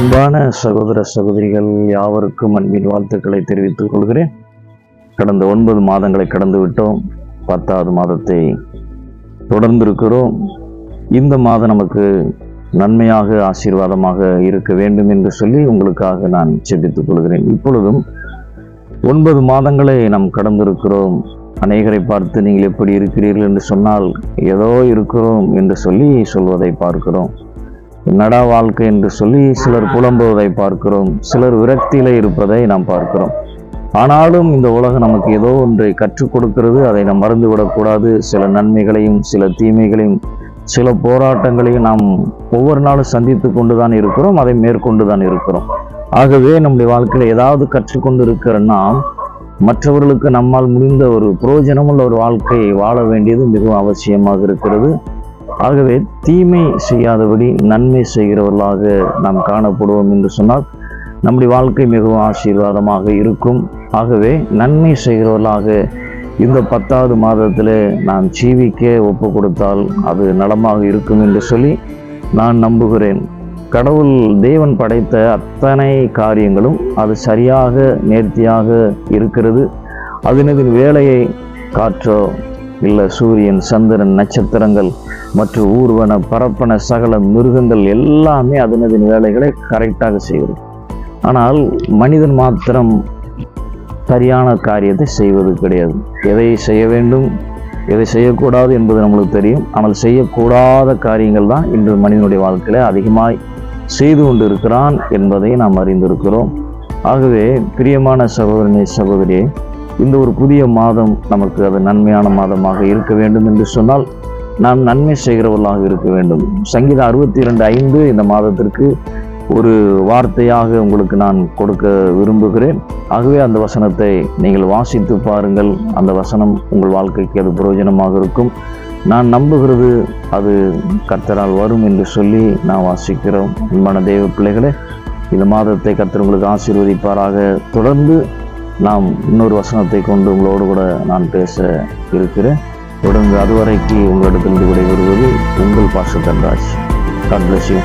அன்பான சகோதர சகோதரிகள் யாவருக்கும் அன்பின் வாழ்த்துக்களை தெரிவித்துக் கொள்கிறேன். கடந்த ஒன்பது மாதங்களை கடந்து விட்டோம் பத்தாவது மாதத்தை தொடர்ந்திருக்கிறோம். இந்த மாதம் நமக்கு நன்மையாக ஆசீர்வாதமாக இருக்க வேண்டும் என்று சொல்லி உங்களுக்காக நான் செபித்துக் கொள்கிறேன். இப்பொழுதும் ஒன்பது மாதங்களை நாம் கடந்திருக்கிறோம். அநேகரை பார்த்து நீங்கள் எப்படி இருக்கிறீர்கள் என்று சொன்னால் ஏதோ இருக்கிறோம் என்று சொல்லி சொல்வதை பார்க்கிறோம். என்னடா வாழ்க்கை என்று சொல்லி சிலர் புலம்புவதை பார்க்கிறோம். சிலர் விரக்தியில இருப்பதை நாம் பார்க்கிறோம். ஆனாலும் இந்த உலகம் நமக்கு ஏதோ ஒன்றை கற்றுக் கொடுக்கிறது. அதை நாம் மறந்து விடக்கூடாது சில நன்மைகளையும் சில தீமைகளையும் சில போராட்டங்களையும் நாம் ஒவ்வொரு நாளும் சந்தித்து கொண்டு தான் இருக்கிறோம். அதை மேற்கொண்டு தான் இருக்கிறோம். ஆகவே நம்முடைய வாழ்க்கையில் ஏதாவது கற்றுக்கொண்டு இருக்கிற நாம் மற்றவர்களுக்கு நம்மால் முடிந்த ஒரு புரோஜனமுள்ள ஒரு வாழ்க்கையை வாழ வேண்டியது மிகவும் அவசியமாக இருக்கிறது. ஆகவே தீமை செய்யாதபடி நன்மை செய்கிறவர்களாக நாம் காணப்படுவோம் என்று சொன்னால் நம்முடைய வாழ்க்கை மிகவும் ஆசீர்வாதமாக இருக்கும். ஆகவே நன்மை செய்கிறவர்களாக இந்த பத்தாவது மாதத்தில் நாம் ஜீவிக்க ஒப்பு கொடுத்தால் அது நலமாக இருக்கும் என்று சொல்லி நான் நம்புகிறேன். கடவுள் தேவன் படைத்த அத்தனை காரியங்களும் அது சரியாக நேர்த்தியாக இருக்கிறது. அதனதின் வேலையை காற்றோ இல்லை சூரியன் சந்திரன் நட்சத்திரங்கள் மற்றும் ஊர்வன பரப்பன சகல மிருகங்கள் எல்லாமே அதனதின் வேலைகளை கரெக்டாக செய்கிறது ஆனால் மனிதன் மாத்திரம் சரியான காரியத்தை செய்வது கிடையாது. எதை செய்ய வேண்டும் எதை செய்யக்கூடாது என்பது நம்மளுக்கு தெரியும். ஆனால் செய்யக்கூடாத காரியங்கள் தான் இன்று மனிதனுடைய வாழ்க்கையில் அதிகமாய் செய்து கொண்டு இருக்கிறான் என்பதை நாம் அறிந்திருக்கிறோம். ஆகவே பிரியமான சகோதரனே சகோதரியே இந்த ஒரு புதிய மாதம் நமக்கு அது நன்மையான மாதமாக இருக்க வேண்டும் என்று சொன்னால் நாம் நன்மை செய்கிறவர்களாக இருக்க வேண்டும். சங்கீதம் அறுபத்தி இரண்டு ஐந்து இந்த மாதத்திற்கு ஒரு வார்த்தையாக உங்களுக்கு நான் கொடுக்க விரும்புகிறேன். ஆகவே அந்த வசனத்தை நீங்கள் வாசித்து பாருங்கள். அந்த வசனம் உங்கள் வாழ்க்கைக்கு அது பிரயோஜனமாக இருக்கும். நான் நம்புகிறது அது கர்த்தரால் வரும் என்று சொல்லி நான் வாசிக்கிறோம். அன்பான தெய்வ பிள்ளைகளே இந்த மாதத்தை கர்த்தர் உங்களுக்கு ஆசீர்வதிப்பாராக. தொடர்ந்து நாம் இன்னொரு வசனத்தை கொண்டு உங்களோடு கூட நான் பேச இருக்கிறேன். தொடர்ந்து அதுவரைக்கு உங்களிடத்திலிருந்து விடைபெறுவது உங்கள் Basha Dhanraj. God bless you